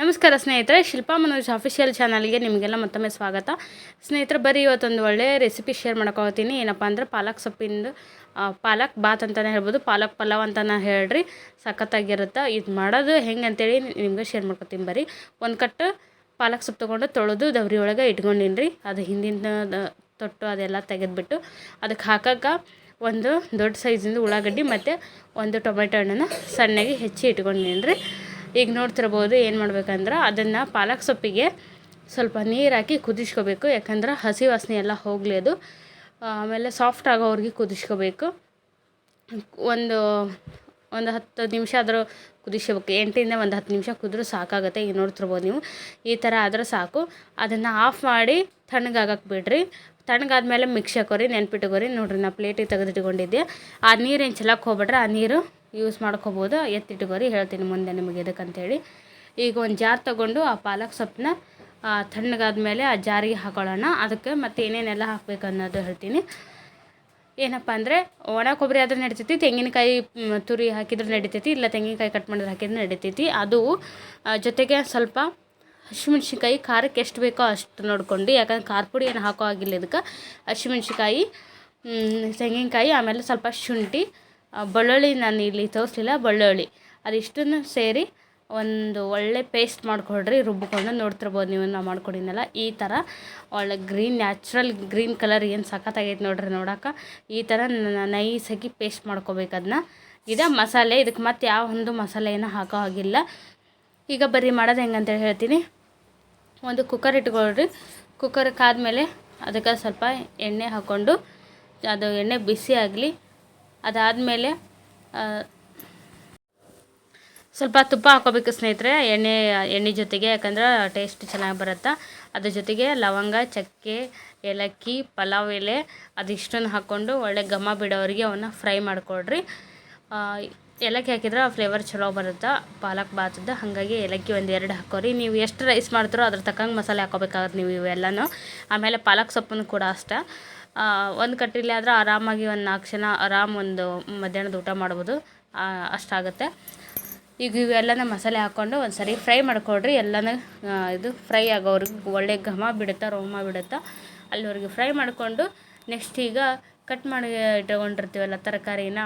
ನಮಸ್ಕಾರ ಸ್ನೇಹಿತರೆ, ಶಿಲ್ಪಾ ಮನೋಜ್ ಅಫಿಷಿಯಲ್ ಚಾನಲ್ಗೆ ನಿಮಗೆಲ್ಲ ಮತ್ತೊಮ್ಮೆ ಸ್ವಾಗತ. ಸ್ನೇಹಿತರೆ, ಬರೀ ಇವತ್ತೊಂದು ಒಳ್ಳೆ ರೆಸಿಪಿ ಶೇರ್ ಮಾಡ್ಕೊತೀನಿ ಏನಪ್ಪ ಅಂದ್ರೆ ಪಾಲಕ್ ಸೊಪ್ಪಿಂದು ಪಾಲಕ್ ಬಾತ್ ಅಂತಲೇ ಹೇಳ್ಬೋದು, ಪಾಲಕ್ ಪಲಾವ್ ಅಂತಲೇ ಹೇಳ್ರಿ. ಸಖತ್ತಾಗಿರುತ್ತೆ. ಇದು ಮಾಡೋದು ಹೆಂಗೆ ಅಂತೇಳಿ ನಿಮಗೆ ಶೇರ್ ಮಾಡ್ಕೊತೀನಿ ಬರೀ. ಒಂದು ಕಟ್ಟು ಪಾಲಕ್ ಸೊಪ್ಪು ತೊಗೊಂಡು ತೊಳೆದು ದವರಿ ಒಳಗೆ ಇಟ್ಕೊಂಡಿನ್ರಿ. ಅದು ಹಿಂದಿನ ತೊಟ್ಟು ಅದೆಲ್ಲ ತೆಗೆದುಬಿಟ್ಟು ಅದಕ್ಕೆ ಹಾಕಕ್ಕೆ ಒಂದು ದೊಡ್ಡ ಸೈಜಿಂದು ಉಳ್ಳಾಗಡ್ಡಿ ಮತ್ತು ಒಂದು ಟೊಮೆಟೊ ಹಣ್ಣನ್ನು ಸಣ್ಣಗೆ ಹೆಚ್ಚಿ ಇಟ್ಕೊಂಡಿನ್ರಿ. ಈಗ ನೋಡ್ತಿರ್ಬೋದು ಏನು ಮಾಡ್ಬೇಕಂದ್ರೆ ಅದನ್ನು ಪಾಲಕ್ ಸೊಪ್ಪಿಗೆ ಸ್ವಲ್ಪ ನೀರು ಹಾಕಿ ಕುದಿಸ್ಕೋಬೇಕು. ಯಾಕಂದ್ರೆ ಹಸಿ ವಾಸನೆ ಎಲ್ಲ ಹೋಗಲಿ ಅದು ಆಮೇಲೆ ಸಾಫ್ಟ್ ಆಗೋವರೆಗೆ ಕುದಿಸ್ಕೋಬೇಕು. ಒಂದು ಒಂದು ಹತ್ತು ನಿಮಿಷ ಆದರೂ ಕುದಿಸ್ಕೋಬೇಕು. ಎಂಟರಿಂದ ಒಂದು ಹತ್ತು ನಿಮಿಷ ಕುದ್ರೆ ಸಾಕಾಗುತ್ತೆ. ಈಗ ನೋಡ್ತಿರ್ಬೋದು ನೀವು. ಈ ಥರ ಆದ್ರೆ ಸಾಕು. ಅದನ್ನು ಆಫ್ ಮಾಡಿ ತಣ್ಣಗಾಗಕ್ಕೆ ಬಿಡ್ರಿ. ತಣ್ಣಗಾದ್ಮೇಲೆ ಮಿಕ್ಸ್ ಹಾಕೋರಿ, ನೆನ್ಪಿಟ್ಕೋರಿ. ನೋಡ್ರಿ ನಾ ಪ್ಲೇಟಿಗೆ ತೆಗೆದಿಟ್ಕೊಂಡಿದ್ದೆ. ಆ ನೀರು ಏನು ಚೆಲ್ಲಕ್ಕೆ ಹೋಗ್ಬಿಟ್ರೆ ಆ ನೀರು ಯೂಸ್ ಮಾಡ್ಕೋಬೋದು. ಎತ್ತಿಟ್ಕೋರಿ ಹೇಳ್ತೀನಿ ಮುಂದೆ ನಿಮಗೆ ಎದಕ್ಕಂತೇಳಿ ಈಗ ಒಂದು ಜಾರ್ ತೊಗೊಂಡು ಆ ಪಾಲಕ್ ಸೊಪ್ಪನ್ನ ತಣ್ಣಗಾದ್ಮೇಲೆ ಆ ಜಾರಿಗೆ ಹಾಕೊಳ್ಳೋಣ. ಅದಕ್ಕೆ ಮತ್ತೆ ಏನೇನೆಲ್ಲ ಹಾಕ್ಬೇಕು ಅನ್ನೋದು ಹೇಳ್ತೀನಿ. ಏನಪ್ಪ ಅಂದರೆ ಒಣ ಕೊಬ್ಬರಿ ಆದ್ರೆ ನಡಿತೈತಿ ತೆಂಗಿನಕಾಯಿ ತುರಿ ಹಾಕಿದ್ರೆ ನಡಿತೈತಿ ಇಲ್ಲ ತೆಂಗಿನಕಾಯಿ ಕಟ್ ಮಾಡಿದ್ರೆ ಹಾಕಿದ್ರೆ ನಡಿತೈತಿ. ಅದು ಜೊತೆಗೆ ಸ್ವಲ್ಪ ಹಸಿಮೆಣ್ಸಿನ್ಕಾಯಿ ಖಾರಕ್ಕೆ ಎಷ್ಟು ಬೇಕೋ ಅಷ್ಟು ನೋಡ್ಕೊಂಡು ಯಾಕಂದ್ರೆ ಖಾರ ಪುಡಿ ಏನು ಹಾಕೋ ಆಗಿಲ್ಲ ಇದಕ್ಕೆ. ಹಸಿಮೆಣ್ಸಿನ್ಕಾಯಿ ಮ್, ತೆಂಗಿನಕಾಯಿ ಆಮೇಲೆ ಸ್ವಲ್ಪ ಶುಂಠಿ ಬೆಳ್ಳುಳ್ಳಿ ನಾನು ಇಲ್ಲಿ ತೋರಿಸ್ಲಿಲ್ಲ, ಬೆಳ್ಳುಳ್ಳಿ. ಅದಿಷ್ಟನ್ನು ಸೇರಿ ಒಂದು ಒಳ್ಳೆ ಪೇಸ್ಟ್ ಮಾಡ್ಕೊಳ್ರಿ ರುಬ್ಬಿಕೊಂಡು ನೋಡ್ತಿರ್ಬೋದು ನೀವು, ನಾವು ಮಾಡ್ಕೊಂಡಿದ್ನಲ್ಲ, ಈ ಥರ ಒಳ್ಳೆ ಗ್ರೀನ್ ನ್ಯಾಚುರಲ್ ಗ್ರೀನ್ ಕಲರ್ ಏನು ಸಖತ್ತಾಗೈತೆ ನೋಡ್ರಿ, ನೋಡೋಕೆ. ಈ ಥರ ನೈಸಾಗಿ ಪೇಸ್ಟ್ ಮಾಡ್ಕೋಬೇಕು ಅದನ್ನ ಇದ ಮಸಾಲೆ ಇದಕ್ಕೆ ಮತ್ತೆ ಯಾವ ಒಂದು ಮಸಾಲೆ ಏನೂ ಹಾಕೋ ಹಾಗಿಲ್ಲ. ಈಗ ಬರೀ ಮಾಡೋದು ಹೆಂಗಂತೇಳಿ ಹೇಳ್ತೀನಿ. ಒಂದು ಕುಕ್ಕರ್ ಇಟ್ಕೊಳ್ರಿ. ಕುಕ್ಕರ್ ಕಾದ್ಮೇಲೆ ಅದಕ್ಕೆ ಸ್ವಲ್ಪ ಎಣ್ಣೆ ಹಾಕ್ಕೊಂಡು ಅದು ಎಣ್ಣೆ ಬಿಸಿ ಆಗಲಿ ಅದಾದಮೇಲೆ ಸ್ವಲ್ಪ ತುಪ್ಪ ಹಾಕೋಬೇಕು ಸ್ನೇಹಿತರೆ, ಎಣ್ಣೆ ಎಣ್ಣೆ ಜೊತೆಗೆ, ಯಾಕಂದ್ರೆ ಟೇಸ್ಟ್ ಚೆನ್ನಾಗಿ ಬರುತ್ತೆ. ಅದ್ರ ಜೊತೆಗೆ ಲವಂಗ, ಚಕ್ಕೆ, ಏಲಕ್ಕಿ, ಪಲಾವ್ ಎಲೆ, ಅದಿಷ್ಟನ್ನು ಹಾಕ್ಕೊಂಡು ಒಳ್ಳೆ ಘಮ ಬಿಡೋರಿಗೆ ಅವನ್ನ ಫ್ರೈ ಮಾಡಿಕೊಡ್ರಿ. ಏಲಕ್ಕಿ ಹಾಕಿದ್ರೆ ಆ ಫ್ಲೇವರ್ ಚಲೋ ಬರುತ್ತೆ. ಪಾಲಕ್ ಬಾತದ್ದು ಹಾಗಾಗಿ ಏಲಕ್ಕಿ ಒಂದು ಎರಡು ಹಾಕೋರಿ ನೀವು ಎಷ್ಟು ರೈಸ್ ಮಾಡ್ತೀರೋ ಅದ್ರ ತಕ್ಕಂಗೆ ಮಸಾಲೆ ಹಾಕೋಬೇಕಾಗತ್ತೆ ನೀವು ಇವೆಲ್ಲನೂ. ಆಮೇಲೆ ಪಾಲಕ್ ಸೊಪ್ಪನ್ನು ಕೂಡ ಅಷ್ಟೇ. ಒಂದು ಕಟ್ಟಿಲಿ ಆದ್ರೆ ಆರಾಮಾಗಿ ಒಂದು ನಾಲ್ಕು ಜನ ಆರಾಮ ಒಂದು ಮಧ್ಯಾಹ್ನದ ಊಟ ಮಾಡ್ಬೋದು. ಅಷ್ಟಾಗುತ್ತೆ. ಈಗ ಇವೆಲ್ಲನ ಮಸಾಲೆ ಹಾಕ್ಕೊಂಡು ಒಂದು ಸರಿ ಫ್ರೈ ಮಾಡ್ಕೊಳ್ರಿ ಎಲ್ಲನೂ ಇದು ಫ್ರೈ ಆಗೋವ್ರಿಗೆ ಒಳ್ಳೆ ಘಮ ಬಿಡುತ್ತಾ, ರೋಮ ಬಿಡುತ್ತಾ ಅಲ್ಲಿವರೆಗೆ ಫ್ರೈ ಮಾಡಿಕೊಂಡು ನೆಕ್ಸ್ಟ್ ಈಗ ಕಟ್ ಮಾಡಿ ಇಟ್ಕೊಂಡಿರ್ತೀವಲ್ಲ ತರಕಾರಿನ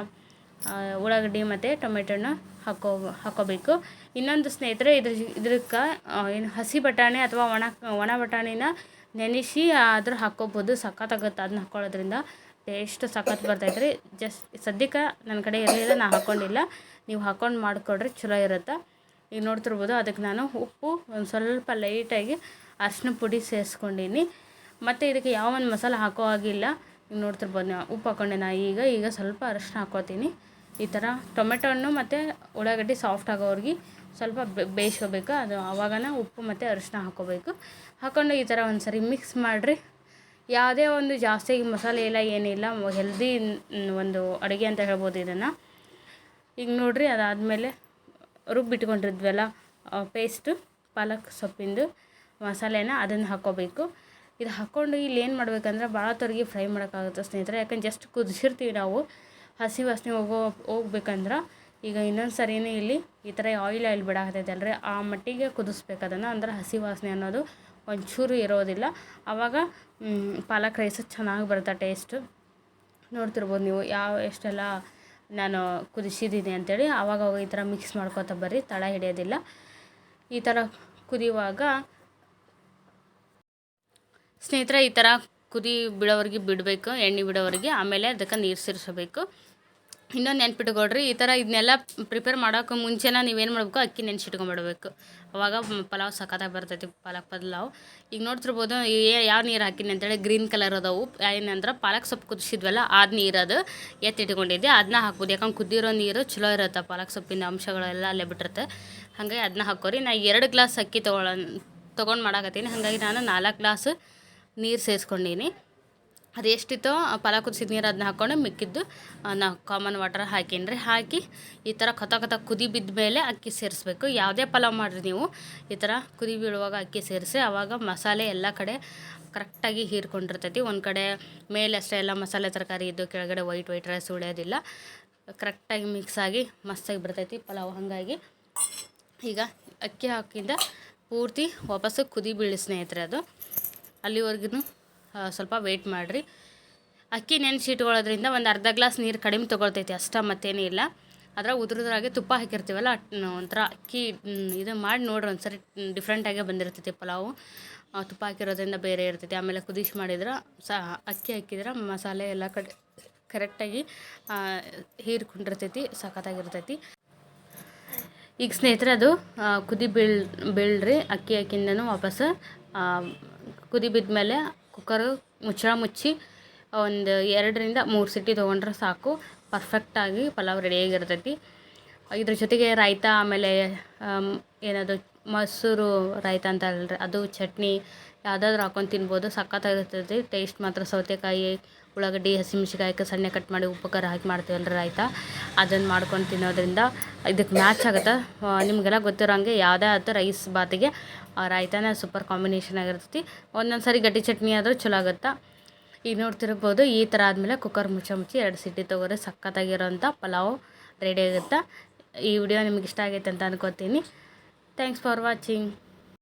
ಉಳ್ಳಾಗಡ್ಡಿ ಮತ್ತು ಟೊಮೆಟೊನ ಹಾಕೋ, ಹಾಕೋಬೇಕು. ಇನ್ನೊಂದು ಸ್ನೇಹಿತರೆ ಇದ್ರ ಇದಕ್ಕೆ ಏನು ಹಸಿ ಬಟಾಣಿ ಅಥವಾ ಒಣ ಒಣ ಬಟಾಣಿನ ನೆನೆಸಿ ಆದರೂ ಹಾಕ್ಕೋಬೋದು. ಸಖತ್ತಾಗುತ್ತೆ ಅದನ್ನ ಹಾಕ್ಕೊಳ್ಳೋದ್ರಿಂದ ಟೇಸ್ಟ್ ಸಖತ್ ಬರ್ತೈತೆ ರೀ ಜಸ್ಟ್ ಸದ್ಯಕ್ಕೆ ನನ್ನ ಕಡೆ ಇರಲಿಲ್ಲ ನಾನು ಹಾಕ್ಕೊಂಡಿಲ್ಲ ನೀವು ಹಾಕ್ಕೊಂಡು ಮಾಡಿಕೊಡ್ರಿ ಚಲೋ ಇರುತ್ತೆ? ಈಗ ನೋಡ್ತಿರ್ಬೋದು. ಅದಕ್ಕೆ ನಾನು ಉಪ್ಪು ಒಂದು ಸ್ವಲ್ಪ ಲೈಟಾಗಿ ಅರಿಶಿನ ಪುಡಿ ಸೇರಿಸ್ಕೊಂಡೀನಿ. ಮತ್ತು ಇದಕ್ಕೆ ಯಾವ ಒಂದು ಮಸಾಲೆ ಹಾಕೋ ಆಗಿಲ್ಲ ಈಗ ನೋಡ್ತಿರ್ಬೋದು ನಾ ಉಪ್ಪು ಹಾಕ್ಕೊಂಡೆ ನಾ ಈಗ. ಈಗ ಸ್ವಲ್ಪ ಅರಿಶಿನ ಹಾಕ್ಕೋತೀನಿ. ಈ ಥರ ಟೊಮೆಟೊ ಹಣ್ಣು ಮತ್ತು ಉಳ್ಳಾಗಡ್ಡಿ ಸಾಫ್ಟ್ ಆಗೋವ್ರಿಗೆ ಸ್ವಲ್ಪ ಬೇಯಿಸ್ಕೋಬೇಕು. ಅದು ಆವಾಗನ ಉಪ್ಪು ಮತ್ತು ಅರಿಶಿನ ಹಾಕ್ಕೋಬೇಕು ಹಾಕ್ಕೊಂಡು ಈ ಥರ ಒಂದು ಸರಿ ಮಿಕ್ಸ್ ಮಾಡಿರಿ. ಯಾವುದೇ ಒಂದು ಜಾಸ್ತಿ ಮಸಾಲೆ ಇಲ್ಲ ಏನಿಲ್ಲ ಹೆಲ್ದಿ ಒಂದು ಅಡುಗೆ ಅಂತ ಹೇಳ್ಬೋದು ಇದನ್ನು. ಈಗ ನೋಡಿರಿ, ಅದಾದಮೇಲೆ ರುಬ್ಬಿಟ್ಕೊಂಡಿದ್ವಲ್ಲ ಪೇಸ್ಟು ಪಾಲಕ್ ಸೊಪ್ಪಿಂದು ಮಸಾಲೆನ ಅದನ್ನು ಹಾಕ್ಕೋಬೇಕು ಇದು ಹಾಕ್ಕೊಂಡು ಇಲ್ಲಿ ಏನು ಮಾಡ್ಬೇಕಂದ್ರೆ ಭಾಳ ತೊರಿಗೆ ಫ್ರೈ ಮಾಡೋಕ್ಕಾಗುತ್ತೆ ಸ್ನೇಹಿತರೆ. ಯಾಕಂದ್ರೆ ಜಸ್ಟ್ ಕುದಿಸಿರ್ತೀವಿ ನಾವು. ಹಸಿ ವಾಸನೆ ಹೋಗೋ ಹೋಗ್ಬೇಕಂದ್ರೆ ಈಗ ಇನ್ನೊಂದು ಸರಿನೂ ಇಲ್ಲಿ ಈ ಥರ ಆಯಿಲ್ ಆಯಿಲ್ ಬಿಡಾಕತ್ತೈತಲ್ರಿ ಆ ಮಟ್ಟಿಗೆ ಕುದಿಸ್ಬೇಕು ಅದನ್ನು. ಅಂದ್ರೆ ಹಸಿ ವಾಸನೆ ಅನ್ನೋದು ಒಂಚೂರು ಇರೋದಿಲ್ಲ. ಆವಾಗ ಪಾಲಕ್ ರೈಸ್ ಚೆನ್ನಾಗಿ ಬರುತ್ತೆ ಟೇಸ್ಟು ನೋಡ್ತಿರ್ಬೋದು ನೀವು ಯಾವ ಎಷ್ಟೆಲ್ಲ ನಾನು ಕುದಿಸಿದ್ದೀನಿ ಅಂತೇಳಿ. ಆವಾಗ ಈ ಥರ ಮಿಕ್ಸ್ ಮಾಡ್ಕೋತಾ ಬರ್ರಿ. ತಳ ಹಿಡಿಯೋದಿಲ್ಲ. ಈ ಥರ ಕುದಿಯುವಾಗ ಸ್ನೇಹಿತರೆ, ಈ ಥರ ಕುದಿ ಬಿಡೋವರೆಗೆ ಬಿಡಬೇಕು, ಎಣ್ಣೆ ಬಿಡೋವ್ರಿಗೆ. ಆಮೇಲೆ ಅದಕ್ಕೆ ನೀರು ಸೇರಿಸಬೇಕು. ಇನ್ನೊಂದು ನೆನ್ಪಿಟ್ಕೊಳ್ರಿ, ಈ ಥರ ಇದನ್ನೆಲ್ಲ ಪ್ರಿಪೇರ್ ಮಾಡೋಕೆ ಮುಂಚೆನ ನೀವೇನು ಮಾಡಬೇಕು, ಅಕ್ಕಿ ನೆನ್ಸಿಟ್ಕೊಂಡ್ಬಿಡ್ಬೇಕು ಅವಾಗ ಪಲಾವ್ ಸಖತ್ತಾಗಿ ಬರ್ತೈತಿ ಪಾಲಕ್ ಪಲಾವ್. ಈಗ ನೋಡ್ತಿರ್ಬೋದು ಯಾವ ನೀರು ಹಾಕಿನಿ ಅಂತೇಳಿ ಗ್ರೀನ್ ಕಲರ್ ಅದಾವು. ಏನಂದ್ರೆ ಪಾಲಕ್ ಸೊಪ್ಪು ಕುದಿಸಿದ್ವಲ್ಲ ಅದು ನೀರು ಅದು ಎತ್ತಿಟ್ಕೊಂಡಿದ್ದೆ. ಅದನ್ನ ಹಾಕ್ಬೋದು, ಯಾಕಂದ್ರೆ ಕುದ್ದಿರೋ ನೀರು ಚಲೋ ಇರುತ್ತೆ ಪಾಲಕ್ ಸೊಪ್ಪಿನ ಅಂಶಗಳೆಲ್ಲ ಅಲ್ಲೇ ಬಿಟ್ಟಿರುತ್ತೆ. ಹಾಗಾಗಿ ಅದನ್ನ ಹಾಕೋರಿ ನಾ ಎರಡು ಗ್ಲಾಸ್ ಅಕ್ಕಿ ತೊಗೊಳ, ತೊಗೊಂಡು ಮಾಡಾಕತ್ತೀನಿ. ಹಾಗಾಗಿ ನಾನು ನಾಲ್ಕು ಗ್ಲಾಸ್ ನೀರು ಸೇರಿಸ್ಕೊಂಡೀನಿ. ಅದು ಎಷ್ಟಿತ್ತೋ, ಆ ಪಲಾವ್ ಕುದಿಸಿದ ನೀರು ಅದನ್ನ ಹಾಕ್ಕೊಂಡು ಮಿಕ್ಕಿದ್ದು ನಾ ಕಾಮನ್ ವಾಟರ್ ಹಾಕೀನಿ ಹಾಕಿ ಈ ಥರ ಕಥ ಕಥ ಕುದಿ ಬಿದ್ದ ಮೇಲೆ ಅಕ್ಕಿ ಸೇರಿಸ್ಬೇಕು. ಯಾವುದೇ ಪಲಾವ್ ಮಾಡಿರಿ ನೀವು. ಈ ಥರ ಕುದಿ ಬೀಳುವಾಗ ಅಕ್ಕಿ ಸೇರಿಸಿ ಆವಾಗ ಮಸಾಲೆ ಎಲ್ಲ ಕಡೆ ಕರೆಕ್ಟಾಗಿ ಹೀರ್ಕೊಂಡಿರ್ತೈತಿ. ಒಂದು ಕಡೆ ಮೇಲೆ ಅಷ್ಟೇ ಎಲ್ಲ ಮಸಾಲೆ ತರಕಾರಿ ಇದ್ದು, ಕೆಳಗಡೆ ವೈಟ್ ವೈಟ್ ರೈಸ್ ಉಳಿಯೋದಿಲ್ಲ. ಕರೆಕ್ಟಾಗಿ ಮಿಕ್ಸ್ ಆಗಿ ಮಸ್ತಾಗಿ ಬರ್ತೈತಿ ಪಲಾವ್. ಹಾಗಾಗಿ ಈಗ ಅಕ್ಕಿ ಹಾಕಿಂದ ಪೂರ್ತಿ ವಾಪಸ್ಸು ಕುದಿ ಬೀಳಿ ಸ್ನೇಹಿತರೆ ಅದು. ಅಲ್ಲಿವರೆಗೂ ಸ್ವಲ್ಪ ವೆಯ್ಟ್ ಮಾಡಿರಿ. ಅಕ್ಕಿ ನೆನೆಸಿ ಇಟ್ಕೊಳ್ಳೋದ್ರಿಂದ ಒಂದು ಅರ್ಧ ಗ್ಲಾಸ್ ನೀರು ಕಡಿಮೆ ತೊಗೊಳ್ತೈತಿ, ಅಷ್ಟ ಮತ್ತೇನೂ ಇಲ್ಲ. ಅದ್ರಾಗ ಉದುರದ್ರಾಗೆ ತುಪ್ಪ ಹಾಕಿರ್ತೀವಲ್ಲ ಒಂಥರ ಅಕ್ಕಿ ಇದು ಮಾಡಿ ನೋಡ್ರಿ ಒಂದ್ಸರಿ ಡಿಫ್ರೆಂಟಾಗೆ ಬಂದಿರ್ತೈತಿ ಪಲಾವು. ತುಪ್ಪ ಹಾಕಿರೋದ್ರಿಂದ ಬೇರೆ ಇರ್ತೈತಿ. ಆಮೇಲೆ ಕುದಿಸಿ ಮಾಡಿದ್ರೆ ಸಹ ಅಕ್ಕಿ ಹಾಕಿದ್ರೆ ಮಸಾಲೆ ಎಲ್ಲ ಕಡೆ ಕರೆಕ್ಟಾಗಿ ಹೀರ್ಕೊಂಡಿರ್ತೈತಿ, ಸಖತ್ತಾಗಿರ್ತೈತಿ. ಈಗ ಸ್ನೇಹಿತರೆ ಅದು ಕುದಿ ಬೀಳ್, ಬೀಳ್ರಿ, ಅಕ್ಕಿ ಹಾಕಿಂದನೂ ವಾಪಸ್ ಕುದಿ ಬಿದ್ದ ಬಿದ್ಮೇಲೆ ಕುಕ್ಕರು ಮುಚ್ಚಳ ಮುಚ್ಚಿ ಒಂದು ಎರಡರಿಂದ ಮೂರು ಸಿಟಿ ತೊಗೊಂಡ್ರೆ ಸಾಕು. ಪರ್ಫೆಕ್ಟಾಗಿ ಪಲಾವ್ ರೆಡಿಯಾಗಿರ್ತೈತಿ ಇದ್ರ ಜೊತೆಗೆ ರಾಯ್ತ ಆಮೇಲೆ ಆಮ್, ಏನದು ಮೊಸರು ರಾಯ್ತ ಅಂತ ಅಲ್ರಿ ಅದು ಚಟ್ನಿ ಯಾವುದಾದ್ರೂ ಹಾಕೊಂಡು ತಿನ್ಬೋದು. ಸಖತ್ತಾಗಿರ್ತೈತಿ. ಟೇಸ್ಟ್ ಮಾತ್ರ ಸೌತೆಕಾಯಿ ಉಳ್ಳಾಗಡ್ಡಿ ಹಸಿಮೆಣ್ಸಿಕಾಯಿ ಸಣ್ಣ ಕಟ್ ಮಾಡಿ ಉಪ್ಪು ಖಾರ ಹಾಕಿ ಮಾಡ್ತೀವಲ್ರಿ ರಾಯ್ತ. ಅದನ್ನು ಮಾಡ್ಕೊಂಡು ತಿನ್ನೋದ್ರಿಂದ ಇದಕ್ಕೆ ಮ್ಯಾಚ್ ಆಗುತ್ತೆ. ನಿಮಗೆಲ್ಲ ಗೊತ್ತಿರೋ ಹಂಗೆ ಯಾವುದೇ ಆಯ್ತು ರೈಸ್ ಬಾತಿಗೆ ರಾಯ್ತಾನೇ ಸೂಪರ್ ಕಾಂಬಿನೇಷನ್ ಆಗಿರ್ತೈತಿ. ಒಂದೊಂದು ಸಾರಿ ಗಟ್ಟಿ ಚಟ್ನಿ ಆದರೂ ಚಲೋ ಆಗುತ್ತೆ? ಈಗ ನೋಡ್ತಿರ್ಬೋದು ಈ ಥರ ಆದಮೇಲೆ ಕುಕ್ಕರ್ ಮುಚ್ಚ ಮುಚ್ಚಿ ಎರಡು ಸಿಟಿ ತೊಗೋರಿ ಸಖತ್ತಾಗಿರೋಂಥ ಪಲಾವ್ ರೆಡಿ ಆಗುತ್ತೆ? ಈ ವಿಡಿಯೋ ನಿಮ್ಗೆ ಇಷ್ಟ ಆಗೈತೆ ಅಂತ ಅನ್ಕೋತೀನಿ. Thanks for watching